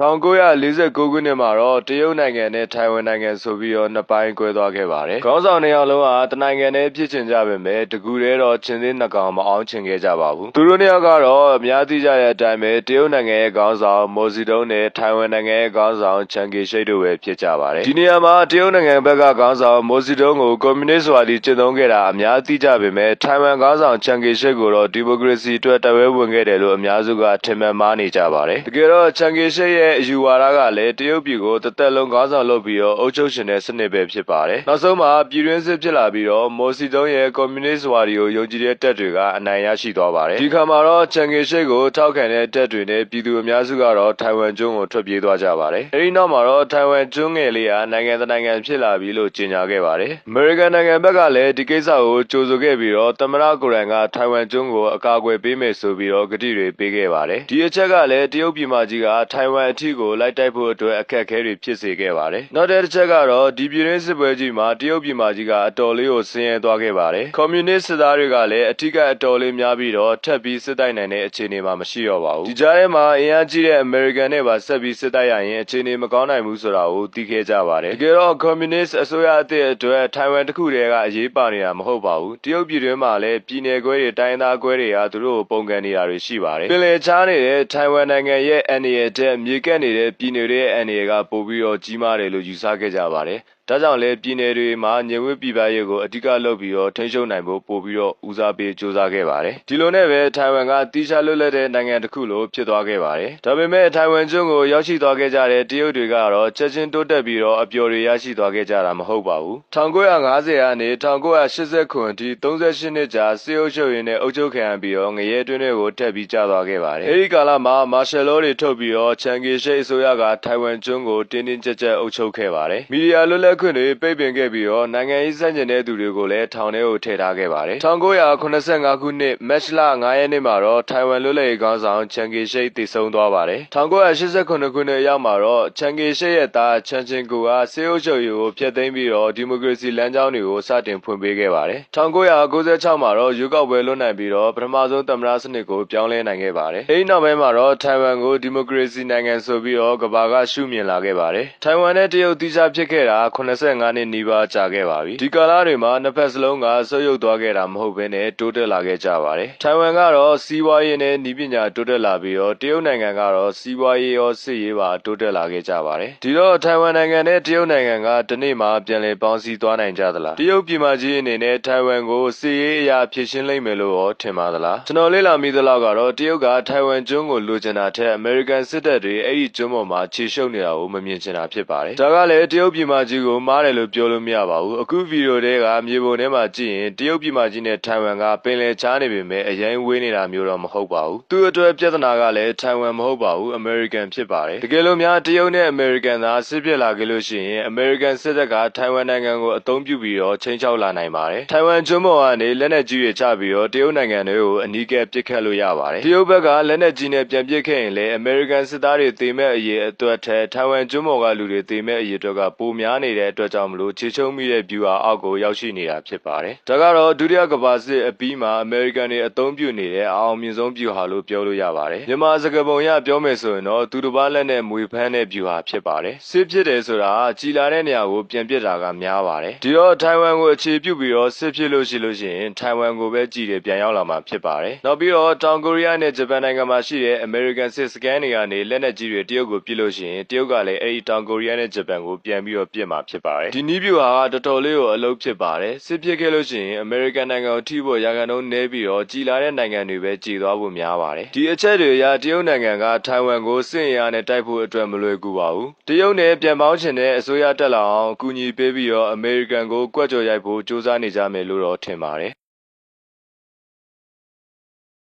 1949ခုနှစ်မှာတော့တရုတ်နိုင်ငံနဲ့ထိုင်ဝမ်နိုင်ငံဆိုပြီးတော့နှစ်ပိုင်းကွဲသွားခဲ့ပါတယ်။ခေါင်းဆောင်နှစ်ယောက်လုံးဟာတနိုင်ငံနဲ့ဖြစ်ချင်ကြပေမဲ့တကူတည်းတော့ချင်းစင်းနှစ်ကောင်မအောင်ချင်ခဲ့ကြပါဘူး။သူတို့နှစ်ယောက်ကတော့အများသိကြတဲ့အတိုင်းပဲတရုတ်နိုင်ငံရဲ့ခေါင်းဆောင်မော်စီတုံးနဲ့ထိုင်ဝမ်နိုင်ငံရဲ့ခေါင်းဆောင်ချန်ကီရှိတ်တို့ပဲဖြစ်ကြပါတယ်။ဒီနေရာမှာတရုတ်နိုင်ငံဘက်ကခေါင်းဆောင်မော်စီတုံးကိုကွန်မြူနစ်ဝါဒီကျင့်သုံးခဲ့တာအများသိကြပေမဲ့ထိုင်ဝမ်ခေါင်းဆောင်ချန်ကီရှိတ်ကိုတော့ဒီမိုကရေစီအတွက်တဝဲဝင်ခဲ့တယ်လို့အများစုကထင်မှတ်မှားနေကြပါတယ်။တကယ်တော့ချန်ကီရှိတ်ရဲ့အယူဝါဒကလည်းတရုတ်ပြည်ကိုတစ်သက်လုံးခေါင်းဆောင်လုပ်ပြီးတော့အုပ်ချုပ်ရှင်တဲ့စနစ်ပဲဖြစ်ပါတယ်။နောက်ဆုံးမှာပြည်တွင်းစစ်ဖြစ်လာပြီးတော့မော်စီတုံးရဲ့ကွန်မြူနစ်ဝါဒီကိုယုံကြည်တဲ့တပ်တွေကအနိုင်ရရှိသွားပါတယ်။ဒီခါမှာတော့ချန်ကီရှိတ်ကိုထောက်ခံတဲ့တပ်တွေနဲ့ပြည်သူအများစုကတော့ထိုင်ဝမ်ကျွန်းကိုထွက်ပြေးသွားကြပါတယ်။အဲဒီနောက်မှာတော့ထိုင်ဝမ်ကျွန်းငယ်လေးဟာနိုင်ငံတကာနိုင်ငံဖြစ်လာပြီလို့ကြေညာခဲ့ပါတယ်။အမေရိကန်နိုင်ငံဘက်ကလည်းဒီကိစ္စကိုကြိုဆိုခဲ့ပြီးတော့သမ္မတကိုရန်ကထိုင်ဝမ်ကျွန်းကိုအကာအကွယ်ပေးမယ်ဆိုပြီးတော့ကတိတွေပေးခဲ့ပါတယ်။ဒီအချက်ကလည်းတရုတ်ပြည်မကြီးကထိုင်ဝမ်အထီကိုလိုက်တိုက်ဖို့အတွက်အခက်အခဲတွေဖြစ်စေခဲ့ပါတယ်။နောက်တစ်ချက်ကတော့ဒီပြည်တွင်းစစ်ပွဲကြီးမှာတရုတ်ပြည်မကြီးကအတော်လေးကိုဆင်းရဲသွားခဲ့ပါတယ်။ကွန်မြူနစ်စစ်သားတွေကလည်းအထီးကအတော်လေးများပြီးတော့ထပ်ပြီးစစ်တိုက်နိုင်တဲ့အခြေအနေမှာမရှိတော့ပါဘူး။ဒီကြားထဲမှာအင်အားကြီးတဲ့အမေရိကန်နဲ့ပါဆက်ပြီးစစ်တိုက်ရရင်အခြေအနေမကောင်းနိုင်ဘူးဆိုတာကိုသိခဲ့ကြပါတယ်။တကယ်တော့ကွန်မြူနစ်အစိုးရအသစ်အတွက်ထိုင်ဝမ်တစ်ခုတည်းကအရေးပါနေတာမဟုတ်ပါဘူး။တရုတ်ပြည်တွင်းမှာလည်းပြည်နယ်ခွဲတွေတိုင်းသားခွဲတွေကသူတို့ကိုပုံကန်နေတာတွေရှိပါတယ်။ပင်လယ်ချားနေတဲ့ထိုင်ဝမ်နိုင်ငံရဲ့အန်ဒီရဲ့တဲ့မြေကက်နေတဲ့ ပြည်နယ်တွေရဲ့ အန်ဒီရဲ့ကပိုပြီးတော့ ကြီးမားတယ်လို့ ယူဆခဲ့ကြပါတယ်။ ဒါကြောင့်လည်းပြည်နယ်တွေမှာညင်ဝတ်ပြည်ပရေးကိုအဓိကလုပ်ပြီးတော့ထိန်းချုပ်နိုင်ဖို့ပို့ပြီးတော့ဦးစားပေးစူးစမ်းခဲ့ပါတယ်။ဒီလိုနဲ့ပဲထိုင်ဝမ်ကတီးခြားလွတ်လပ်တဲ့နိုင်ငံတစ်ခုလိုဖြစ်သွားခဲ့ပါတယ်။ဒါပေမဲ့ထိုင်ဝမ်ကျွန်းကိုရောက်ရှိသွားခဲ့ကြတဲ့တရုတ်တွေကတော့ချက်ချင်းတိုးတက်ပြီးတော့အပျော်တွေရရှိသွားခဲ့ကြတာမဟုတ်ပါဘူး။1950ကနေ1989ခုအထိ38နှစ်ကြာစစ်အုပ်ချုပ်ရေးနဲ့အုပ်ချုပ်ခံရပြီးတော့ငရဲတွင်းတွေကိုတက်ပြီးကျသွားခဲ့ပါတယ်။အဲဒီကာလမှာမာရှယ်လောတွေထုတ်ပြီးတော့ချန်ကီရှိတ်အစိုးရကထိုင်ဝမ်ကျွန်းကိုတင်းတင်းကြပ်ကြပ်အုပ်ချုပ်ခဲ့ပါတယ်။မီဒီယာလွတ်လပ်ခွင့်တွေပိတ်ပင်ခဲ့ပြီးတော့နိုင်ငံရေးစန့်ကျင်တဲ့သူတွေကိုလည်းထောင်ထဲကိုထည့်ထားခဲ့ပါတယ်။1985ခုနှစ်မတ်လ9ရက်နေ့မှာတော့ထိုင်ဝမ်လွတ်လပ်ရေးခေါင်းဆောင်ချန်ကီရှိတ်တည်ဆုံသွားပါတယ်။1989ခုနှစ်အရောက်မှာတော့ချန်ကီရှိတ်ရဲ့သားချန်ချင်ကိုကစစ်အုပ်ချုပ်ရေးကိုဖျက်သိမ်းပြီးတော့ဒီမိုကရေစီလမ်းကြောင်းတွေကိုစတင်ဖွင့်ပေးခဲ့ပါတယ်။1996မှာတော့ရွေးကောက်ပွဲလွတ်နိုင်ပြီးတော့ပထမဆုံးသမ္မတစနစ်ကိုပြောင်းလဲနိုင်ခဲ့ပါတယ်။အဲဒီနောက်ပိုင်းမှာတော့ထိုင်ဝမ်ကိုဒီမိုကရေစီနိုင်ငံဆိုပြီးတော့ကမ္ဘာကရှုမြင်လာခဲ့ပါတယ်။ထိုင်ဝမ်နဲ့တရုတ်တိကျဖြစ်ခဲ့တာ85နှစ်နီးပါးကြာခဲ့ပါပြီ။ဒီကာလတွေမှာနှစ်ဖက်စလုံးကဆုတ်ယုတ်သွားခဲ့တာမဟုတ်ဘဲနဲ့တိုးတက်လာခဲ့ကြပါတယ်။ထိုင်ဝမ်ကတော့စီးပွားရေးနဲ့နည်းပညာတိုးတက်လာပြီးတော့တရုတ်နိုင်ငံကတော့စီးပွားရေးရောစစ်ရေးပါတိုးတက်လာခဲ့ကြပါတယ်။ဒီတော့ထိုင်ဝမ်နိုင်ငံနဲ့တရုတ်နိုင်ငံကတနေ့မှပြန်လည်ပေါင်းစည်းသွားနိုင်ကြသလား။တရုတ်ပြည်မကြီးအနေနဲ့ထိုင်ဝမ်ကိုစစ်ရေးအရာဖြည့်ရှင်းလိမ့်မယ်လို့ရောထင်ပါသလား။ကျွန်တော်လေ့လာမိသလောက်ကတော့တရုတ်ကထိုင်ဝမ်ကျွန်းကိုလိုချင်တာထက်အမေရိကန်စစ်တပ်တွေအဲ့ဒီကျွန်းပေါ်မှာခြေရှုပ်နေတာကိုမမြင်ချင်တာဖြစ်ပါတယ်။ဒါကလည်းတရုတ်ပြည်မကြီးကိုမားတယ်လို့ပြောလို့မရပါဘူး။အခုဗီဒီယိုတွေကမြေပုံထဲမှာကြည့်ရင်တရုတ်ပြည်မကြီးနဲ့ထိုင်ဝမ်ကပင်လယ်ချားနေပေမဲ့အရင်ဝေးနေတာမျိုးတော့မဟုတ်ပါဘူး။သူ့အတွက်ပြဿနာကလည်းထိုင်ဝမ်မဟုတ်ပါဘူးအမေရိကန်ဖြစ်ပါတယ်။တကယ်လို့များတရုတ်နဲ့အမေရိကန်သားစစ်ဖြစ်လာခဲ့လို့ရှိရင်အမေရိကန်စစ်တပ်ကထိုင်ဝမ်နိုင်ငံကိုအသုံးပြုပြီးတော့ချိန်ချောက်လာနိုင်ပါတယ်။ထိုင်ဝမ်ကျွန်းပေါ်ကနေလက်နက်ကြီးတွေချပြီးတော့တရုတ်နိုင်ငံတွေကိုအနီးကပ်ပစ်ခတ်လို့ရပါတယ်။တရုတ်ဘက်ကလက်နက်ကြီးနဲ့ပြန်ပစ်ခဲ့ရင်လည်းအမေရိကန်စစ်သားတွေတေမဲ့အရေးအတွက်ထက်ထိုင်ဝမ်ကျွန်းပေါ်ကလူတွေတေမဲ့အရေးအတွက်ကပိုများနေတဲ့အတွက်ကြောင့်မလို့ခြေချုံမိတဲ့ view ဟာအောက်ကိုရောက်ရှိနေတာဖြစ်ပါတယ်။ဒါကတော့ဒုတိယကမ္ဘာစစ်အပြီးမှာအမေရိကန်တွေအသုံးပြုနေတဲ့အအောင်မြင်ဆုံး view ဟာလို့ပြောလို့ရပါတယ်။မြန်မာစကားပုံရပြောမယ်ဆိုရင်တော့သူတစ်ပါးလက်နဲ့မွေဖမ်းတဲ့ view ဟာဖြစ်ပါတယ်။စစ်ဖြစ်တယ်ဆိုတာကြီးလာတဲ့နေရာကိုပြန်ပစ်တာကများပါတယ်။ဒီတော့ထိုင်ဝမ်ကိုအခြေပြုပြီးတော့စစ်ဖြစ်လို့ရှိလို့ရှိရင်ထိုင်ဝမ်ကိုပဲကြည်တယ်ပြန်ရောက်လာမှာဖြစ်ပါတယ်။နောက်ပြီးတော့တောင်ကိုရီးယားနဲ့ဂျပန်နိုင်ငံမှာရှိတဲ့ American စစ်စကန်တွေကနေလက်နက်ကြီးတွေတရုတ်ကိုပစ်လို့ရှိရင်တရုတ်ကလည်းအဲဒီတောင်ကိုရီးယားနဲ့ဂျပန်ကိုပြန်ပြီးတော့ပစ်မှာဖြစ်ပါတယ်။ဒီနီးဗျူဟာကတော်တော်လေးကိုအလုပ်ဖြစ်ပါတယ်။စစ်ဖြစ်ခဲ့လို့ရှိရင် American နိုင်ငံကိုထိဖို့ရာခိုင်နှုန်းနည်းပြီးတော့ကြီးလာတဲ့နိုင်ငံတွေပဲကြီးသွားဖို့များပါတယ်။ဒီအချက်တွေအရတရုတ်နိုင်ငံကထိုင်ဝမ်ကိုစစ်အင်အားနဲ့တိုက်ဖို့အတွက်မလွယ်ကူပါဘူး။တရုတ်နဲ့ပြန်ပေါင်းချင်တဲ့အစိုးရတက်လာအောင်အကူအညီပေးပြီးတော့ American ကိုကွက်ကြော်ရိုက်ဖို့စူးစမ်းနေကြမယ်လို့တော့ထင်ပါတယ်